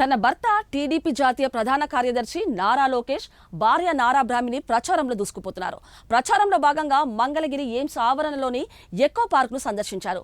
తన భర్త టీడీపీ జాతీయ ప్రధాన కార్యదర్శి నారా లోకేష్ భార్య నారా బ్రాహ్మిని ప్రచారంలో దూసుకుపోతున్నారు. ప్రచారంలో భాగంగా మంగళగిరి ఎయిమ్స్ ఆవరణలోని ఎకో పార్క్ను సందర్శించారు.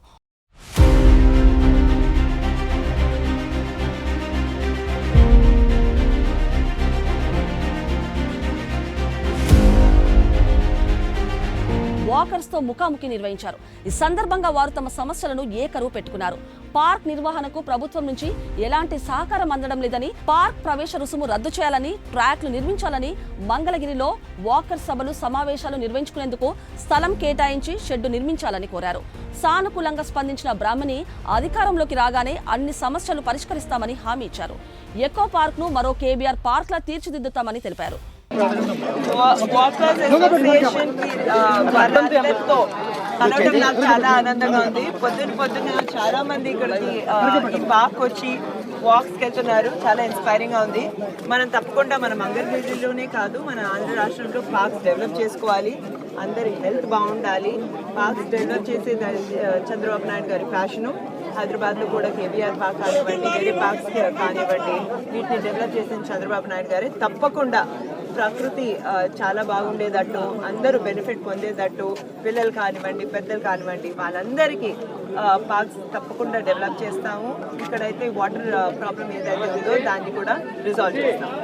వాకర్స్తో ముఖాముఖి నిర్వహించారు. ఈ సందర్భంగా వారు తమ సమస్యలను ఏకరువు పెట్టుకున్నారు. పార్క్ నిర్వహణకు ప్రభుత్వం నుంచి ఎలాంటి సహకారం అందడం లేదని పార్క్ ప్రవేశ రుసుము రద్దు చేయాలని ట్రాక్లు నిర్మించాలని మంగళగిరిలో వాకర్ సభలు సమావేశాలు నిర్వహించుకునేందుకు స్థలం కేటాయించి షెడ్డు నిర్మించాలని కోరారు. సానుకూలంగా స్పందించిన బ్రాహ్మణి అధికారంలోకి రాగానే అన్ని సమస్యలు పరిష్కరిస్తామని హామీ ఇచ్చారు. ఎకో పార్క్ను మరో కేబీఆర్ పార్క్లా తీర్చిదిద్దుతామని తెలిపారు. వాకర్స్ అసోసియేషన్కి కలవడం నాకు చాలా ఆనందంగా ఉంది. పొద్దున పొద్దున చాలా మంది ఇక్కడికి ఈ పార్క్ వచ్చి వాక్స్ వెళ్తున్నారు. చాలా ఇన్స్పైరింగ్గా ఉంది. మనం తప్పకుండా మన మంగళగిరిలోనే కాదు మన ఆంధ్ర రాష్ట్రంలో పార్క్స్ డెవలప్ చేసుకోవాలి. అందరి హెల్త్ బాగుండాలి. పార్క్స్ డెవలప్ చేసే చంద్రబాబు నాయుడు గారి ప్యాషను హైదరాబాద్లో కూడా కేబీఆర్ పార్క్ కానివ్వండి వేరే పార్క్స్ కానివ్వండి వీటిని డెవలప్ చేసిన చంద్రబాబు నాయుడు గారే. తప్పకుండా ప్రకృతి చాలా బాగుండేటట్టు అందరూ బెనిఫిట్ పొందేటట్టు పిల్లలు కానివ్వండి పెద్దలు కానివ్వండి వాళ్ళందరికీ పార్క్స్ తప్పకుండా డెవలప్ చేస్తాము. ఇక్కడైతే వాటర్ ప్రాబ్లం ఏదైతే ఉందో దాన్ని కూడా రిజాల్వ్ చేస్తాము.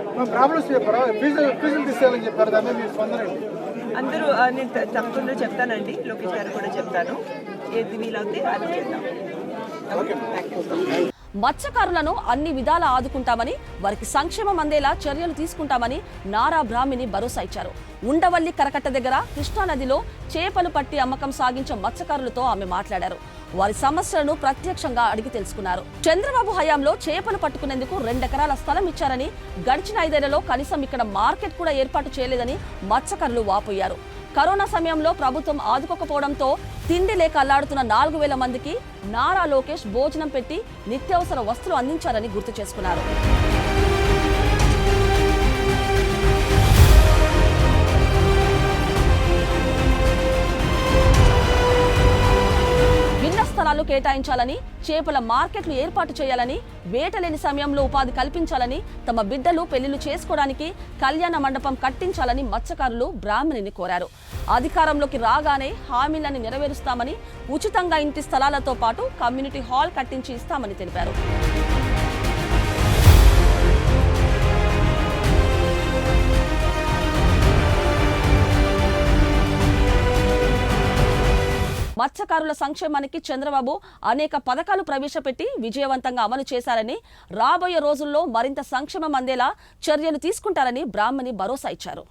అందరూ నేను తప్పకుండా చెప్తానండి. లోకేష్ గారు కూడా చెప్తాను. ఏది వీలవుతే అది చేద్దాం. ఓకే. థ్యాంక్ యూ మత్స్యకారులను అన్ని విధాలా ఆదుకుంటామని వారికి సంక్షేమం అందేలా చర్యలు తీసుకుంటామని నారా బ్రాహ్మిని భరోసా ఇచ్చారు. ఉండవల్లి కరకట్ట దగ్గర కృష్ణానదిలో చేపలు పట్టి అమ్మకం సాగించే మత్స్యకారులతో ఆమె మాట్లాడారు. వారి సమస్యలను ప్రత్యక్షంగా అడిగి తెలుసుకున్నారు. చంద్రబాబు హయాంలో చేపలు పట్టుకునేందుకు రెండెకరాల స్థలం ఇచ్చారని గడిచిన ఐదేళ్ళలో కనీసం ఇక్కడ మార్కెట్ కూడా ఏర్పాటు చేయలేదని మత్స్యకారులు వాపోయారు. కరోనా సమయంలో ప్రభుత్వం ఆదుకోకపోవడంతో తిండి లేక అల్లాడుతున్న నాలుగు వేల మందికి నారా లోకేష్ భోజనం పెట్టి నిత్యావసర వస్తువులు అందించారని గుర్తు చేసుకున్నారు. స్థలాలు కేటాయించాలని చేపల మార్కెట్లు ఏర్పాటు చేయాలని వేట లేని సమయంలో ఉపాధి కల్పించాలని తమ బిడ్డలు పెళ్ళిళ్ళు చేసుకోవడానికి కళ్యాణ మండపం కట్టించాలని మత్స్యకారులు బ్రాహ్మణిని కోరారు. అధికారంలోకి రాగానే హామీలను నెరవేరుస్తామని ఉచితంగా ఇంటి స్థలాలతో పాటు కమ్యూనిటీ హాల్ కట్టించి ఇస్తామని తెలిపారు. మత్స్యకారుల సంక్షేమానికి చంద్రబాబు అనేక పథకాలు ప్రవేశపెట్టి విజయవంతంగా అమలు చేశారని రాబోయే రోజుల్లో మరింత సంక్షేమం అందేలా చర్యలు తీసుకుంటారని బ్రాహ్మణి భరోసా ఇచ్చారు.